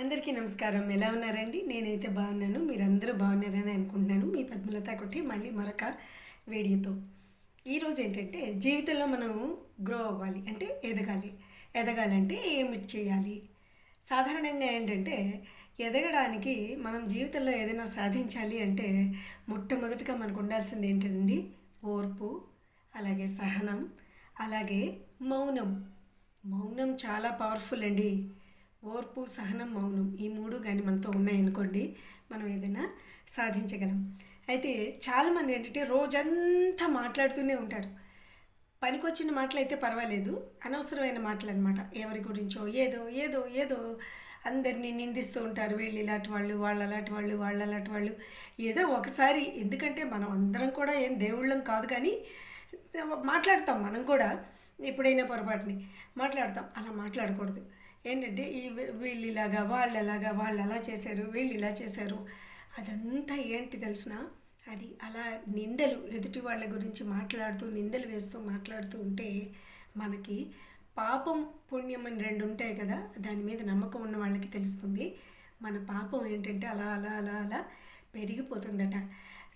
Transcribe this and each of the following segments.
అందరికీ నమస్కారం. ఎలా ఉన్నారండి? నేనైతే బాగున్నాను. మీరందరూ బాగున్నారని అనుకుంటున్నాను. మీ పద్మలత కొట్టి మళ్ళీ మరొక వీడియోతో. ఈరోజు ఏంటంటే జీవితంలో మనం గ్రో అవ్వాలి. అంటే ఎదగాలి. ఎదగాలంటే ఏమి చేయాలి? సాధారణంగా ఏంటంటే ఎదగడానికి మనం జీవితంలో ఏదైనా సాధించాలి అంటే మొట్టమొదటిగా మనకు ఉండాల్సింది ఏంటండి? ఓర్పు అలాగే సహనం అలాగే మౌనం. మౌనం చాలా పవర్ఫుల్ అండి. ఓర్పు సహనం మౌనం ఈ మూడు కానీ మనతో ఉన్నాయనుకోండి మనం ఏదైనా సాధించగలం. అయితే చాలామంది ఏంటంటే రోజంతా మాట్లాడుతూనే ఉంటారు. పనికొచ్చిన మాటలు అయితే పర్వాలేదు అనవసరమైన మాటలు అనమాట ఎవరి గురించో ఏదో ఏదో ఏదో అందరినీ నిందిస్తూ ఉంటారు. వీళ్ళు ఇలాంటి వాళ్ళు వాళ్ళు అలాంటి వాళ్ళు వాళ్ళు అలాంటి వాళ్ళు. ఏదో ఒకసారి ఎందుకంటే మనం అందరం కూడా ఏం దేవుళ్ళం కాదు కానీ మాట్లాడతాం మనం కూడా ఎప్పుడైనా పొరపాటుని. మాట్లాడతాం అలా మాట్లాడకూడదు. ఏంటంటే ఈ వీళ్ళు ఇలాగా వాళ్ళు అలాగా వాళ్ళు అలా చేశారు వీళ్ళు ఇలా చేశారు. అదంతా ఏంటి తెలిసిన అది అలా నిందలు ఎదుటి వాళ్ళ గురించి మాట్లాడుతూ నిందలు వేస్తూ మాట్లాడుతూ ఉంటే మనకి పాపం పుణ్యం అని రెండు ఉంటాయి కదా దాని మీద నమ్మకం ఉన్న వాళ్ళకి తెలుస్తుంది. మన పాపం ఏంటంటే అలా అలా అలా అలా పెరిగిపోతుందట.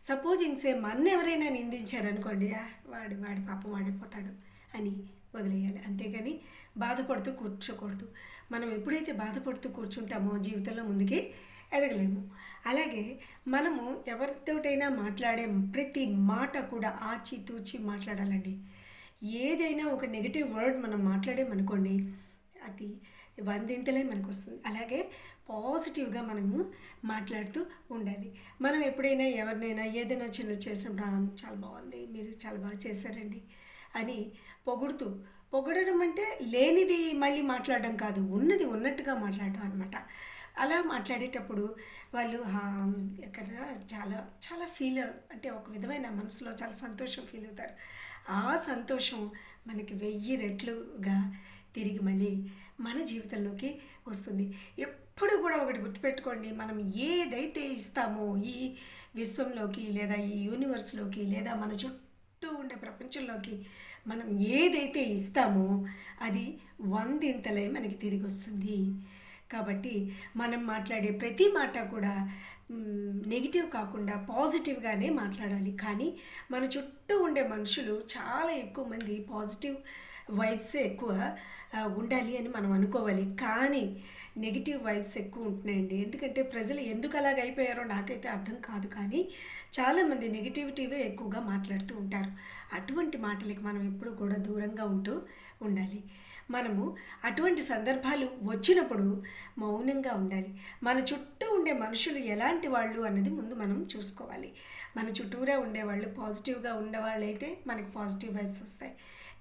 సపోజింగ్ ఇంకసే మన ఎవరైనా నిందించారనుకోండి "ఆ, వాడి వాడి పాపం వాడిపోతాడు అని వదిలేయాలి. అంతేగాని బాధపడుతూ కూర్చోకూడదు. మనం ఎప్పుడైతే బాధపడుతూ కూర్చుంటామో జీవితంలో ముందుకి ఎదగలేము. అలాగే మనము ఎవరితోటైనా మాట్లాడే ప్రతి మాట కూడా ఆచితూచి మాట్లాడాలండి. ఏదైనా ఒక నెగిటివ్ వర్డ్ మనం మాట్లాడేమనుకోండి అది వందింతలే మనకు వస్తుంది అలాగే పాజిటివ్గా మనము మాట్లాడుతూ ఉండాలి. మనం ఎప్పుడైనా ఎవరినైనా ఏదైనా చిన్న చేసినప్పుడు చాలా బాగుంది మీరు చాలా బాగా చేశారండి. అని పొగుడుతూ పొగడడం అంటే లేనిది మళ్ళీ మాట్లాడడం కాదు ఉన్నది ఉన్నట్టుగా మాట్లాడడం అనమాట అలా మాట్లాడేటప్పుడు వాళ్ళు ఇక్కడ ఎక్కడ చాలా చాలా ఫీల్ అంటే ఒక విధమైన మనసులో చాలా సంతోషం ఫీల్ అవుతారు. ఆ సంతోషం మనకి వెయ్యి రెట్లుగా తిరిగి మళ్ళీ మన జీవితంలోకి వస్తుంది. ఎప్పుడు కూడా ఒకటి గుర్తుపెట్టుకోండి మనం ఏదైతే ఇస్తామో ఈ విశ్వంలోకి లేదా ఈ యూనివర్స్లోకి లేదా మన చుట్టూ చుట్టూ ఉండే ప్రపంచంలోకి మనం ఏదైతే ఇస్తామో అది వందింతలే మనకి తిరిగి వస్తుంది కాబట్టి మనం మాట్లాడే ప్రతి మాట కూడా నెగిటివ్ కాకుండా పాజిటివ్గానే మాట్లాడాలి. కానీ మన చుట్టూ ఉండే మనుషులు చాలా ఎక్కువ మంది పాజిటివ్ వైబ్సే ఎక్కువ ఉండాలి అని మనం అనుకోవాలి. కానీ నెగిటివ్ వైబ్స్ ఎక్కువ ఉంటున్నాయండి. ఎందుకంటే ప్రజలు ఎందుకు అలాగ అయిపోయారో నాకైతే అర్థం కాదు. కానీ చాలామంది నెగిటివిటీవే ఎక్కువగా మాట్లాడుతూ ఉంటారు. అటువంటి మాటలకి మనం ఎప్పుడూ కూడా దూరంగా ఉంటూ ఉండాలి. మనము అటువంటి సందర్భాలు వచ్చినప్పుడు మౌనంగా ఉండాలి. మన చుట్టూ ఉండే మనుషులు ఎలాంటి వాళ్ళు అన్నది ముందు మనం చూసుకోవాలి. మన చుట్టూరా ఉండేవాళ్ళు పాజిటివ్గా ఉండేవాళ్ళైతే మనకి పాజిటివ్ వైబ్స్ వస్తాయి.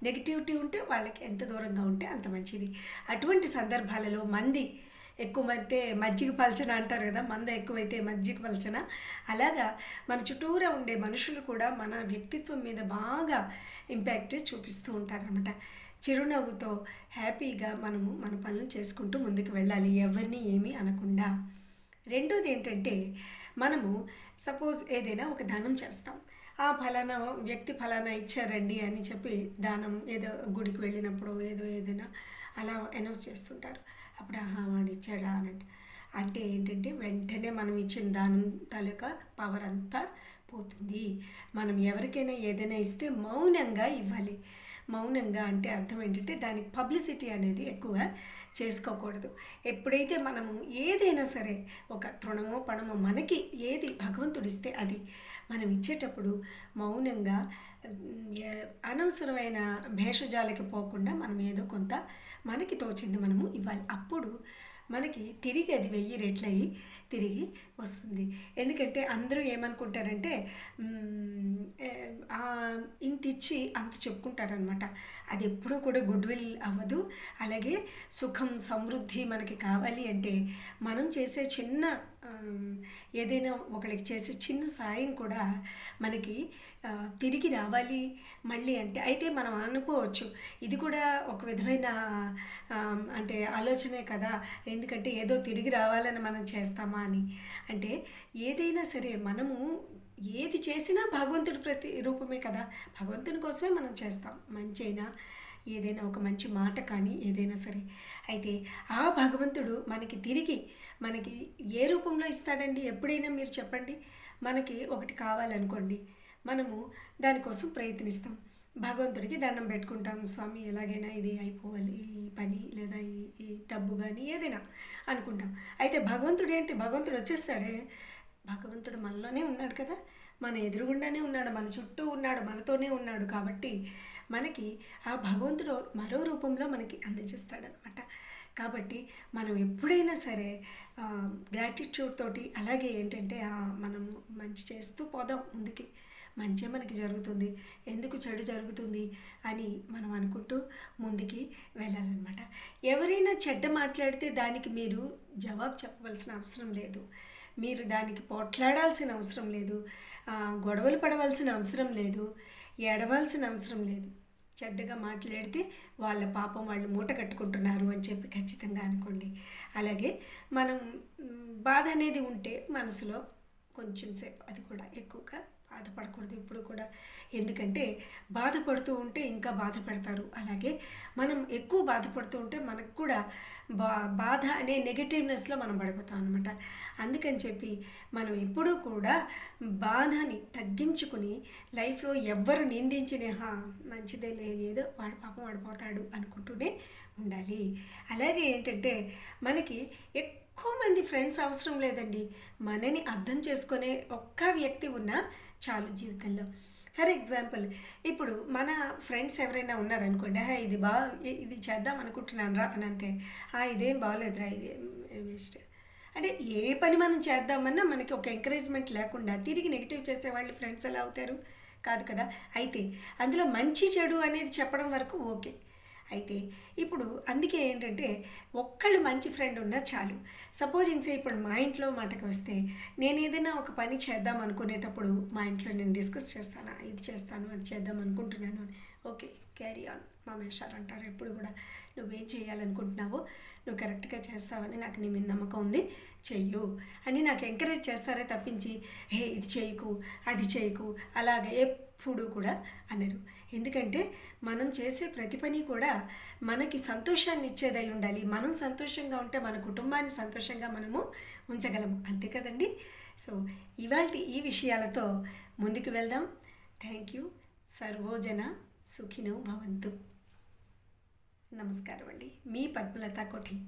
నెగిటివిటీ ఉంటే వాళ్ళకి ఎంత దూరంగా ఉంటే అంత మంచిది. అటువంటి సందర్భాలలో మంది ఎక్కువ మజ్జిగ పలచన అంటారు కదా మంద ఎక్కువైతే మజ్జిగ పలచన. అలాగా మన చుట్టూరా ఉండే మనుషులు కూడా మన వ్యక్తిత్వం మీద బాగా ఇంపాక్ట్ చూపిస్తూ ఉంటారనమాట చిరునవ్వుతో హ్యాపీగా మనము మన పనులు చేసుకుంటూ ముందుకు వెళ్ళాలి ఎవరిని ఏమీ అనకుండా. రెండోది ఏంటంటే మనము సపోజ్ ఏదైనా ఒక దానం చేస్తాం. ఆ ఫలానా వ్యక్తి ఫలానా ఇచ్చారండి అని చెప్పి దానం ఏదో గుడికి వెళ్ళినప్పుడు ఏదో ఏదైనా అలా అనౌన్స్ చేస్తుంటారు. అప్పుడు ఆహా వాడు ఇచ్చాడా అన్నట్టు అంటే ఏంటంటే వెంటనే మనం ఇచ్చిన దానం తాలూకా పవర్ అంతా పోతుంది. మనం ఎవరికైనా ఏదైనా ఇస్తే మౌనంగా ఇవ్వాలి. మౌనంగా అంటే అర్థం ఏంటంటే దానికి పబ్లిసిటీ అనేది ఎక్కువ చేసుకోకూడదు. ఎప్పుడైతే మనము ఏదైనా సరే ఒక తృణమో పణమో మనకి ఏది భగవంతుడిస్తే అది మనం ఇచ్చేటప్పుడు మౌనంగా అనవసరమైన భేషజాలకి పోకుండా మనం ఏదో కొంత మనకి తోచింది మనము ఇవ్వాలి. అప్పుడు మనకి తిరిగి అది వెయ్యి రెట్లయి తిరిగి వస్తుంది. ఎందుకంటే అందరూ ఏమనుకుంటారంటే మ్మ్, ఇచ్చి అంత చెప్పుకుంటారనమాట అది ఎప్పుడూ కూడా గుడ్ విల్ అవ్వదు. అలాగే సుఖం సమృద్ధి మనకి కావాలి అంటే మనం చేసే చిన్న ఏదైనా ఒకరికి చేసే చిన్న సాయం కూడా మనకి తిరిగి రావాలి మళ్ళీ అంటే అయితే మనం అనుకోవచ్చు ఇది కూడా ఒక విధమైన అంటే ఆలోచనే కదా ఎందుకంటే ఏదో తిరిగి రావాలని మనం చేస్తామా అని. అంటే ఏదైనా సరే మనము ఏది చేసినా భగవంతుడి ప్రతి రూపమే కదా భగవంతుని కోసమే మనం చేస్తాం. మంచి అయినా ఏదైనా ఒక మంచి మాట కానీ ఏదైనా సరే. అయితే ఆ భగవంతుడు మనకి తిరిగి మనకి ఏ రూపంలో ఇస్తాడండి? ఎప్పుడైనా మీరు చెప్పండి. మనకి ఒకటి కావాలనుకోండి. మనము దానికోసం ప్రయత్నిస్తాం. భగవంతుడికి దండం పెట్టుకుంటాం. స్వామి ఎలాగైనా ఇది అయిపోవాలి. ఈ పని లేదా ఈ ఈ డబ్బు కానీ ఏదైనా అనుకుంటాం. అయితే భగవంతుడు ఏంటి? భగవంతుడు వచ్చేస్తాడే. భగవంతుడు మనలోనే ఉన్నాడు కదా. మన ఎదురుగుండానే ఉన్నాడు మన చుట్టూ ఉన్నాడు మనతోనే ఉన్నాడు కాబట్టి మనకి ఆ భగవంతుడు మరో రూపంలో మనకి అందజేస్తాడనమాట కాబట్టి మనం ఎప్పుడైనా సరే గ్రాటిట్యూడ్ తోటి అలాగే ఏంటంటే మనం మనము మంచి చేస్తూ పోదాం ముందుకి. మంచి మనకి జరుగుతుంది ఎందుకు చెడు జరుగుతుంది అని మనం అనుకుంటూ ముందుకి వెళ్ళాలన్నమాట. ఎవరైనా చెడ్డ మాట్లాడితే దానికి మీరు జవాబు చెప్పవలసిన అవసరం లేదు. మీరు దానికి పోట్లాడాల్సిన అవసరం లేదు. గొడవలు పడవలసిన అవసరం లేదు. ఏడవలసిన అవసరం లేదు. చెడ్డగా మాట్లాడితే వాళ్ళ పాపం వాళ్ళు మూట కట్టుకుంటున్నారు అని చెప్పి ఖచ్చితంగా అనుకోండి. అలాగే మనం బాధ అనేది ఉంటే మనసులో కొంచెం సేపు అది కూడా ఎక్కువగా బాధపడకూడదు ఇప్పుడు కూడా. ఎందుకంటే బాధపడుతూ ఉంటే ఇంకా బాధపడతారు. అలాగే మనం ఎక్కువ బాధపడుతూ ఉంటే మనకు కూడా బా బాధ అనే నెగటివ్నెస్లో మనం పడిపోతాం అనమాట అందుకని చెప్పి మనం ఎప్పుడూ కూడా బాధని తగ్గించుకుని లైఫ్లో ఎవ్వరు నిందించిన "హా, మంచిదేలే ఏదో వాడు పాపం వాడిపోతాడు అనుకుంటూనే ఉండాలి. అలాగే ఏంటంటే మనకి ఎక్కువ ఎక్కువ మంది ఫ్రెండ్స్ అవసరం లేదండి. మనని అర్థం చేసుకునే ఒక్క వ్యక్తి ఉన్నా చాలు జీవితంలో. ఫర్ ఎగ్జాంపుల్ ఇప్పుడు మన ఫ్రెండ్స్ ఎవరైనా ఉన్నారనుకోండి "హా, ఇది బా ఇది చేద్దాం అనుకుంటున్నాను రా అని అంటే "ఆ, ఇదేం బాగోలేదురా ఇది వేస్ట్. అంటే ఏ పని మనం చేద్దామన్నా మనకి ఒక ఎంకరేజ్మెంట్ లేకుండా తిరిగి నెగిటివ్ చేసేవాళ్ళు ఫ్రెండ్స్ ఎలా అవుతారు? కాదు కదా? అయితే అందులో మంచి చెడు అనేది చెప్పడం వరకు ఓకే. అయితే ఇప్పుడు అందుకే ఏంటంటే ఒక్కళ్ళు మంచి ఫ్రెండ్ ఉన్నా చాలు. సపోజ్ సే ఇప్పుడు మా ఇంట్లో మాటకు వస్తే నేను ఏదైనా ఒక పని చేద్దాం అనుకునేటప్పుడు మా ఇంట్లో నేను డిస్కస్ చేస్తాను? ఇది చేస్తాను అది చేద్దాం అనుకుంటున్నాను అని. ఓకే క్యారీ ఆన్ మా మేషారు అంటారు ఎప్పుడు కూడా. నువ్వేం చేయాలనుకుంటున్నావో నువ్వు కరెక్ట్గా చేస్తావని నాకు నీ మీద నమ్మకం ఉంది. చెయ్యు అని నాకు ఎంకరేజ్ చేస్తారే తప్పించి హే ఇది చేయకు అది చేయకు అలాగే ఎప్పుడు కూడా అనరు. ఎందుకంటే మనం చేసే ప్రతి పని కూడా మనకి సంతోషాన్ని ఇచ్చేదై ఉండాలి. మనం సంతోషంగా ఉంటే మన కుటుంబాన్ని సంతోషంగా మనము ఉంచగలము. అంతే కదండి? సో ఇవాళ ఈ విషయాలతో ముందుకు వెళ్దాం. Thank you. సర్వోజన సుఖినో భవంతు. నమస్కారం అండి మీ పద్మలత కోఠి